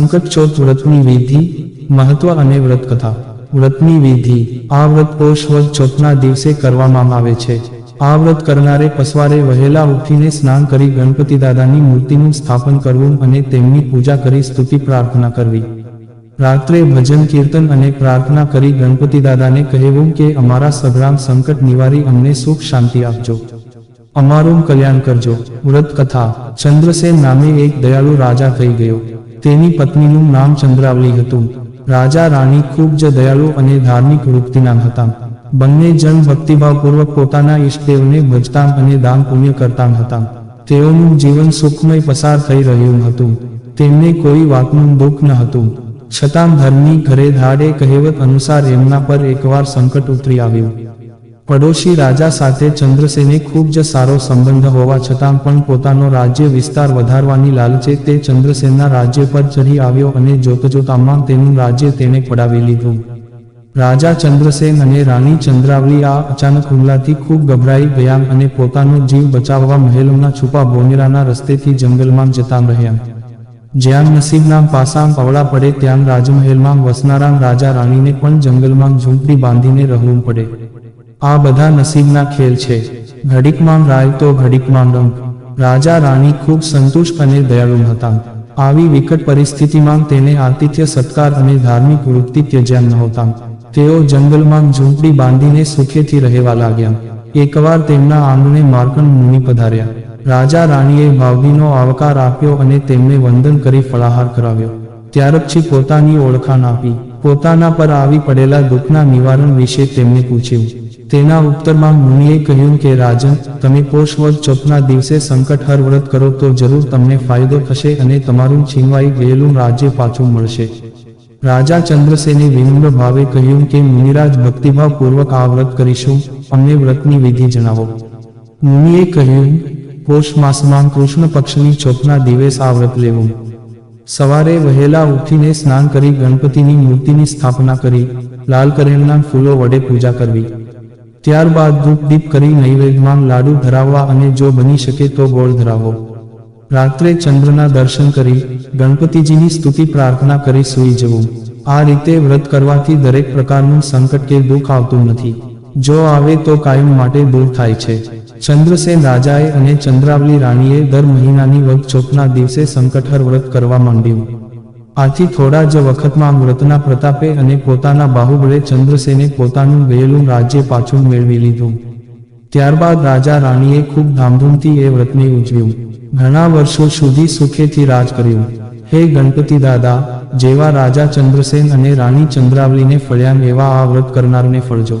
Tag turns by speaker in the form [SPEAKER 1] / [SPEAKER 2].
[SPEAKER 1] સંકટ ચોથ વ્રતની વિધિ, મહત્વ અને વ્રત કથા વ્રતની વિધિ, આ વ્રત પોષ વદ ચોથના દિવસે કરવામાં આવે છે. આ વ્રત કરનારે પસવારે વહેલા ઉઠીને સ્નાન કરી ગણપતિ દાદાની મૂર્તિનું સ્થાપન કરવું અને તેમની પૂજા કરી સ્તુતિ પ્રાર્થના કરવી. રાત્રે ભજન કીર્તન અને પ્રાર્થના કરી ગણપતિ દાદાને કહેવું કે અમારા સઘળાં સંકટ નિવારી અમને સુખ શાંતિ આપજો. અમારું કલ્યાણ કરજો. વ્રત કથા ચંદ્રસેન નામે એક દયાળુ રાજા થઈ ગયો. તેની પત્નીનું નામ ચંદ્રાવલી હતું. રાજા, રાણી ખૂબ જ દયાળુ અને ધાર્મિક વૃત્તિના હતા. બંને જણ ભક્તિભાવપૂર્વક પોતાના ઈષ્ટદેવને ભજતા અને દાન પુણ્ય કરતા હતા. તેઓનું જીવન સુખમય પસાર થઈ રહ્યું હતું. તેમને કોઈ વાતનું દુઃખ ન હતું. છતાં ધર્મની ઘરે ધાડે કહેવત અનુસાર એમના પર એકવાર સંકટ ઉતરી આવ્યું. પડોશી રાજા સાથે ચંદ્રસેને ખૂબ જ સારો સંબંધ હોવા છતાં પણ પોતાનો રાજ્ય વિસ્તાર વધારવાની લાલચે તે ચંદ્રસેનના રાજ્ય પર ચઢી આવ્યો અને જોતજોતામાં તેનું રાજ્ય તેણે પડાવી લીધું. રાજા ચંદ્રસેન અને રાણી ચંદ્રાવલી આ અચાનક હુમલાથી ખૂબ ગભરાઈ ગયા અને પોતાનો જીવ બચાવવા મહેલના છુપા બોનેરાના રસ્તેથી જંગલમાં જતા રહ્યા. જ્યાં નસીબના પાસા પવળા પડે ત્યાં રાજમહેલમાં વસનારા રાજા રાણીને પણ જંગલમાં ઝૂંપડી બાંધીને રહેવું પડે. આ બધા નસીબના ખેલ છે. ઘડીકમાં રાય તો ઘડીકમાં રંગ. રાજા રાણી ખૂબ સંતુષ્ટ અને દયાળુ હતા. આવી વિકટ પરિસ્થિતિમાં તેને આતિથ્ય સત્કાર અને ધાર્મિક વૃત્તિ ત્યજ્યા નહોતા તેઓ જંગલમાં ઝૂંપડી બાંધીને સુખેથી રહેવા લાગ્યા. એકવાર તેમના આંગણે માર્કણ મુનિ પધાર્યા. રાજા રાણીએ ભાવભીનો આવકાર આપ્યો અને તેમને વંદન કરી ફળાહાર કરાવ્યો. ત્યાર પછી પોતાની ઓળખાણ આપી. પોતાના પર આવી પડેલા દુઃખના નિવારણ વિશે તેમને પૂછ્યું. તેના ઉત્તરમાં મુનિએ કહ્યું કે, રાજન, તમે પોષવદ ચોથના દિવસે સંકટહર વ્રત કરો તો જરૂર તમને ફાયદો થશે અને તમારું છીનવાઈ ગયેલું રાજ્ય પાછું મળશે. રાજા ચંદ્રસેને વિનમ્ર ભાવે કહ્યું કે, મુનિરાજ ભક્તિભાવ પૂર્વક આ વ્રત કરીશું. અમને વ્રતની વિધિ જણાવો. મુનિએ કહ્યું પોષ માસમાં કૃષ્ણ પક્ષની ચોથના દિવસ આ વ્રત લેવું. સવારે વહેલા ઉઠીને સ્નાન કરી ગણપતિની મૂર્તિની સ્થાપના કરી. લાલ કરેણના ફૂલો વડે પૂજા કરવી. ત્યારબાદ ધૂપ દીપ કરી નૈવેદ્યમાં લાડુ ધરાવવા અને જો બની શકે તો ગોળ ધરાવો. રાત્રે ચંદ્રના દર્શન કરી ગણપતિજીની સ્તુતિ પ્રાર્થના કરી સૂઈ જવું. આ રીતે વ્રત કરવાથી દરેક પ્રકારનું સંકટ કે દુઃખ આવતું નથી. જો આવે તો કાયમ માટે દૂર થાય છે. ચંદ્રસેન રાજાએ અને ચંદ્રાવલી રાણીએ દર મહિનાની વગ ચોથના દિવસે સંકટહર વ્રત કરવા માંડ્યું. આથી થોડા જ વખતમાં વ્રતના પ્રતાપે અને પોતાના બાહુબળે ચંદ્રસેને પોતાનું ગયેલું રાજ્ય પાછું મેળવી લીધું. ત્યારબાદ રાજા રાણીએ ખૂબ ધામધૂમથી એ વ્રતને ઉજવ્યું. ઘણા વર્ષો સુધી સુખેથી રાજ કર્યું. હે ગણપતિ દાદા, જેવા રાજા ચંદ્રસેન અને રાણી ચંદ્રાવલીને ફળ્યા એવા આ વ્રત કરનારને ફળજો.